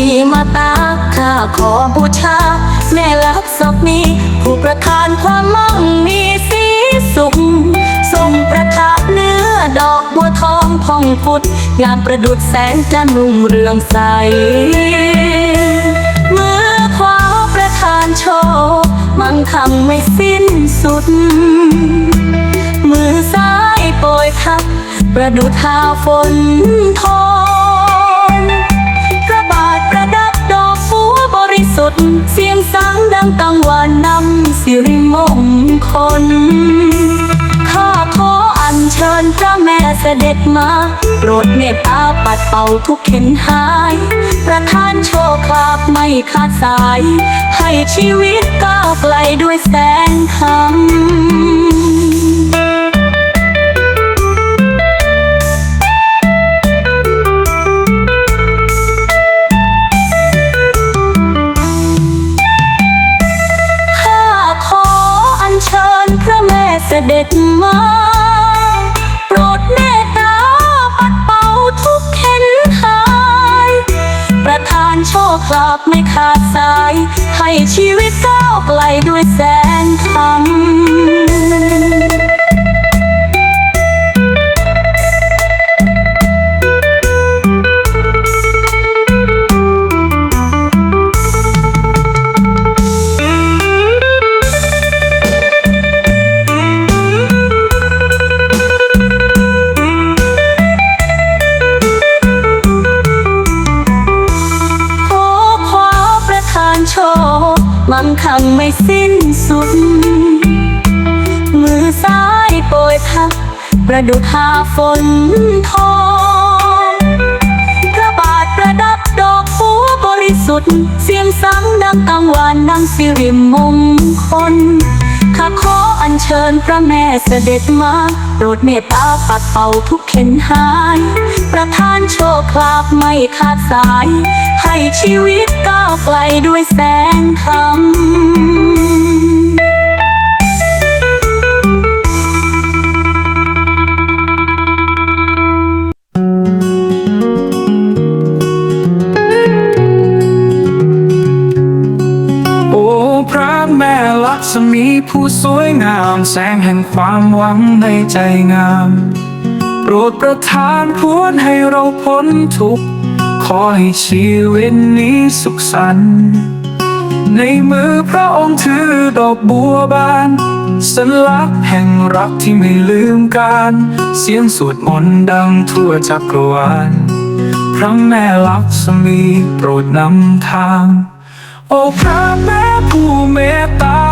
มีมาตาข้าขอบูชา แม่ลักษมี ผู้ประทานความมั่งมีสีสุขทรงประทานเนื้อดอกบัวทองพองพุดงามประดุดแสงจันทร์รุ่งเรืองใสมือขวาประทานโชคมั่งคั่งไม่สิ้นสุด มือซ้ายโปรยทับ ประดุดทาฝนทอง สด เสียงสังดังกังวานนำสิริมงคล ข้าขออัญเชิญพระแม่เสด็จมาโปรดเมตตาปัดเป่าทุกเข็นหาย ประทานโชคลาภไม่ขาดสาย ให้ชีวิตก้าวไกลด้วยแสงธรรม คลาบไม่ขาดสาย ให้ชีวิตก้าวไกลด้วยแสงธรรม คมั่งคั่งไม่สิ้นสุด มือซ้ายโปรยทับประดุจหาฝนทองพระบาทประดับดอกฟัวบริสุทธิ์ เสียงสังดังกังวานนังสิริมงคลข้าขออัญเชิญพระแม่เสด็จมาโปรดเมตตาปัดเป่าทุกเข็นหาย ประทานโชคลาภไม่ขาดสาย ชีวิตก้าวไกลด้วยแสงธรรมโอ้พระแม่ลักษมีผู้สวยงามแสงแห่งความหวังในใจงาม โปรดประทานพรให้เราพ้นทุก อให้ชีวิตนี้สุขสันต์ในมือพระองค์ถือดอกบัวบาน สัญลักษณ์แห่งรักที่ไม่ลืมการ เสียงสวดมนต์ดังทั่วจักรวาลพระแม่ลักษมีโปรดนำทาง โอ้พระแม่ผู้เมตตา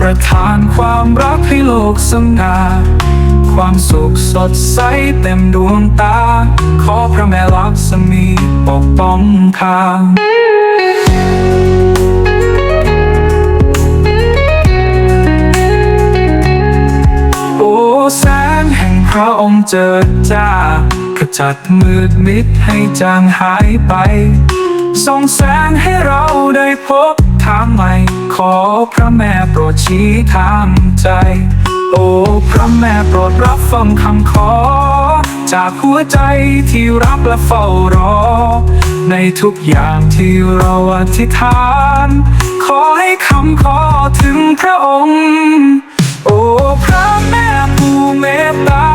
ประทานความรักให้โลกสง่า ความสุขสดใสเต็มดวงตา ขอพระแม่ลักษมีปกป้องข้าโอ้แสงแห่งพระองค์เจิดจ้าขจัดมืดมิดให้จางหายไปส่องแสงให้เราได้พบทางใหม่ ขอพระแม่โปรดชี้ทางใจ โอ้พระแม่โปรดรับฟังคำขอ จากหัวใจที่รักและเฝ้ารอ ในทุกอย่างที่เราอธิษฐาน ขอให้คำขอถึงพระองค์ โอ้พระแม่ผู้เมตตา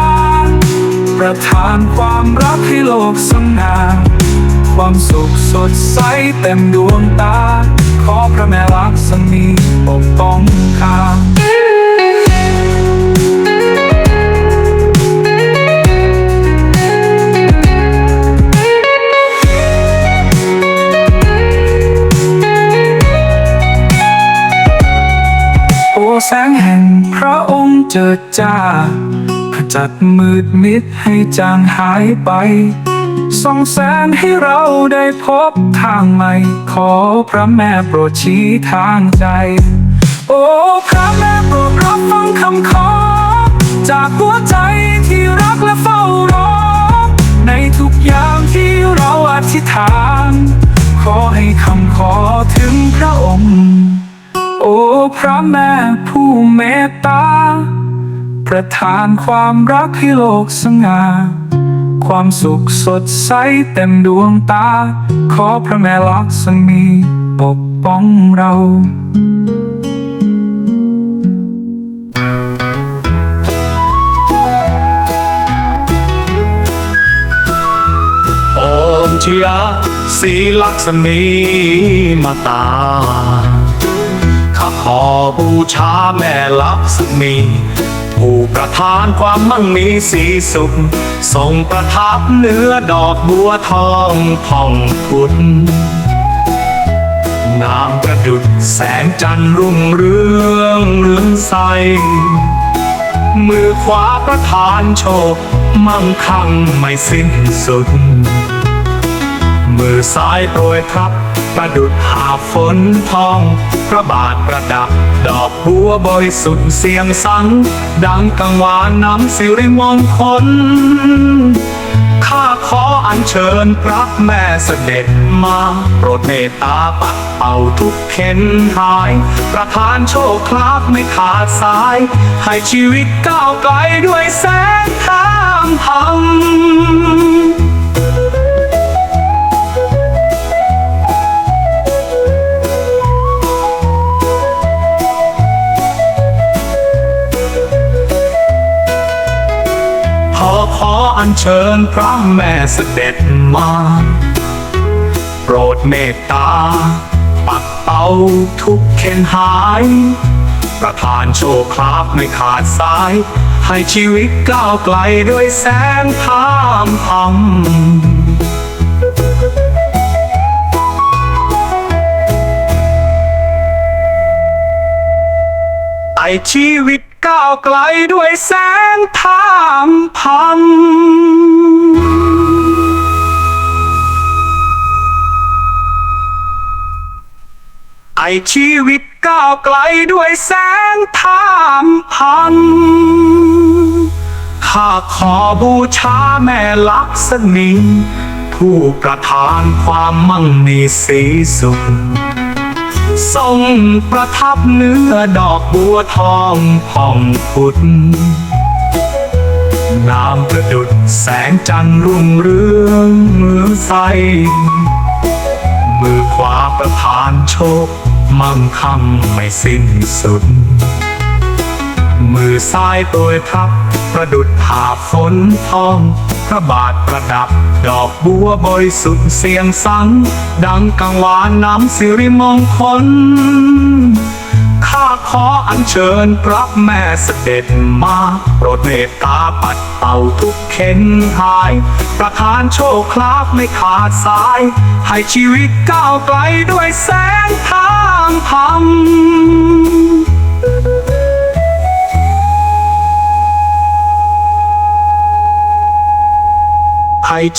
ประทานความรักให้โลกสง่าความสุขสดใสเต็มดวงตา ขอพระแม่ลักษมีปกป้องข้า จิดจ้าขจัดมืดมิดให้จางหายไปส่องแสงให้เราได้พบทางใหม่ ขอพระแม่โปรดชี้ทางใจ โอ้พระแม่โปรดรับฟังคำขอ จากหัวใจที่รักและเฝ้ารอ ในทุกอย่างที่เราอธิษฐาน ขอให้คำขอถึงพระองค์ โอ้พระแม่ผู้เมตตา ประทานความรักให้โลกสง่าความสุขสดใสเต็มดวงตา ขอพระแม่ลักษมีปกป้องเรา โอมชียสีลักษมีมาตา ข้าขอบูชาแม่ลักษมี ผู้ประทานความมั่งมีสีสุขทรงประทับเนื้อดอกบัวทองผ่องพุนงามประดุดแสงจันทร์รุ่งเรืองเรืองใส มือขวาประทานโชค มั่งคั่งไม่สิ้นสุด มือซ้ายโปรยทับ ประดุดหาฝนทอง พระบาทประดับ ดอกบัวบริสุทธิ์เสียงสัง ดังกังวานน้ำสิริมงคลข้าขออัญเชิญพระแม่เสด็จมา โปรดเมตตาปัดเป่าทุกเข็นหาย ประทานโชคลาภไม่ขาดสาย ให้ชีวิตก้าวไกลด้วยแสงทางธรรม ขอขออัญเชิญพระแม่เสด็จมา โปรดเมตตา ปัดเป่าทุกเข็นหาย ประทานโชคลาภไม่ขาดสาย ให้ชีวิตก้าวไกลด้วยแสงธรรมธรรมไอชีวิต ก้าวไกลด้วยแสงธรรมพันไอชีวิตก้าวไกลด้วยแสงธรรมพันข้าขอบูชาแม่ลักษณีผู้ประทานความมั่งมีสีสุข ทรงประทับเนื้อดอกบัวทองผ่องพุดงามประดุดแสงจันทร์รุ่งเรืองมือใส มือขวาประทานโชค มั่งคั่งไม่สิ้นสุด มือซ้ายโปรยทับประดุดหาฝนทอง พระบาทประดับ ดอกบัวบริสุทธิ์เสียงสัง ดังกังวานน้ำสิริมงคล ข้าขออัญเชิญพระแม่เสด็จมาโปรดเมตตาปัดเป่าทุกเข็นหาย ประทานโชคลาภไม่ขาดสาย ให้ชีวิตก้าวไกลด้วยแสงทางธรรม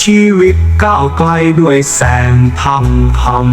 ชีวิตก้าวไกลด้วยแสงธรรมธรรม